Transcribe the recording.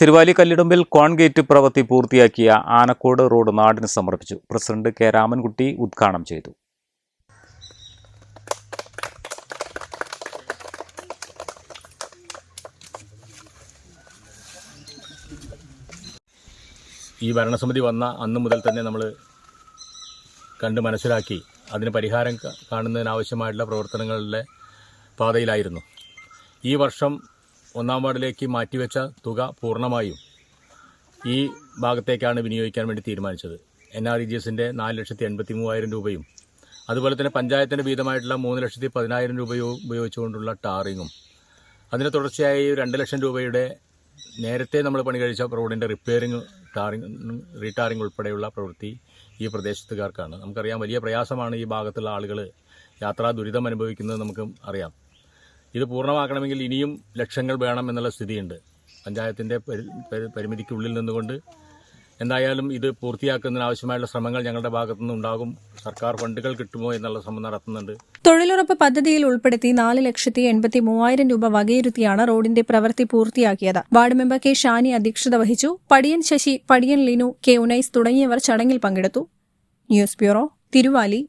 Thiruvali Kallidumbil കോൺഗേറ്റ് പ്രവൃത്തി പൂർത്തിയാക്കിയ ആനക്കോട് റോഡ് നാടിന് സമർപ്പിച്ചു. പ്രസിഡന്റ് കെ രാമൻകുട്ടി ഉദ്ഘാടനം ചെയ്തു. ഈ ഭരണസമിതി വന്ന അന്ന് മുതൽ തന്നെ നമ്മൾ കണ്ട് മനസ്സിലാക്കി അതിന് പരിഹാരം കാണുന്നതിനാവശ്യമായിട്ടുള്ള പ്രവർത്തനങ്ങളുടെ പാതയിലായിരുന്നു. ഈ വർഷം ഒന്നാം വാർഡിലേക്ക് മാറ്റിവെച്ച തുക പൂർണമായും ഈ ഭാഗത്തേക്കാണ് വിനിയോഗിക്കാൻ വേണ്ടി തീരുമാനിച്ചത്. എൻ ആർ ഇ ജി എസിന്റെ നാല് ലക്ഷത്തി എൺപത്തി മൂവായിരം രൂപയും അതുപോലെ തന്നെ പഞ്ചായത്തിന്റെ വീതമായിട്ടുള്ള മൂന്ന് ലക്ഷത്തി പതിനായിരം രൂപയും ഉപയോഗിച്ചുകൊണ്ടുള്ള ടാറിങ്ങും. അതിന് തുടർച്ചയായി രണ്ട് ലക്ഷം രൂപയുടെ നേരത്തെ നമ്മൾ പണി കഴിച്ച റോഡിന്റെ റിപ്പയറിങ് ടാറിങ് റീടാറിങ് ഉൾപ്പെടെയുള്ള പ്രവൃത്തി ഈ പ്രദേശത്തുകാർക്കാണ്. നമുക്കറിയാം വലിയ പ്രയാസമാണ് ഈ ഭാഗത്തുള്ള ആളുകൾ യാത്രാ ദുരിതം അനുഭവിക്കുന്നത് നമുക്കും അറിയാം. ഇത് പൂർണമാക്കണമെങ്കിൽ ഇനിയും ലക്ഷങ്ങൾ വേണം എന്നുള്ള സ്ഥിതിയുണ്ട്. പഞ്ചായത്തിന്റെ പരി പരി- പരിമിതിക്കുള്ളിൽ നിന്നുകൊണ്ട്. എന്തായാലും ഇത് പൂർത്തിയാക്കുന്നതിന് ആവശ്യമായുള്ള ശ്രമങ്ങൾ ഞങ്ങളുടെ ഭാഗത്തുനിന്ന് ഉണ്ടാകും സർക്കാർ ഫണ്ടുകൾ കിട്ടുമോ എന്നുള്ള ശ്രമം നടത്തുന്നുണ്ട്. തൊഴിലുറപ്പ് പദ്ധതിയിൽ ഉൾപ്പെടുത്തി നാല് ലക്ഷത്തി എൺപത്തി മൂവായിരം രൂപ വകയിരുത്തിയാണ് റോഡിന്റെ പ്രവൃത്തി പൂർത്തിയാക്കിയത്. വാർഡ് മെമ്പർ കെ ഷാനി അധ്യക്ഷത വഹിച്ചു. പടിയൻ ശശി പടിയൻ ലിനു കെ ഉനൈസ് തുടങ്ങിയവർ ചടങ്ങിൽ പങ്കെടുത്തു. News bureau Thiruvali.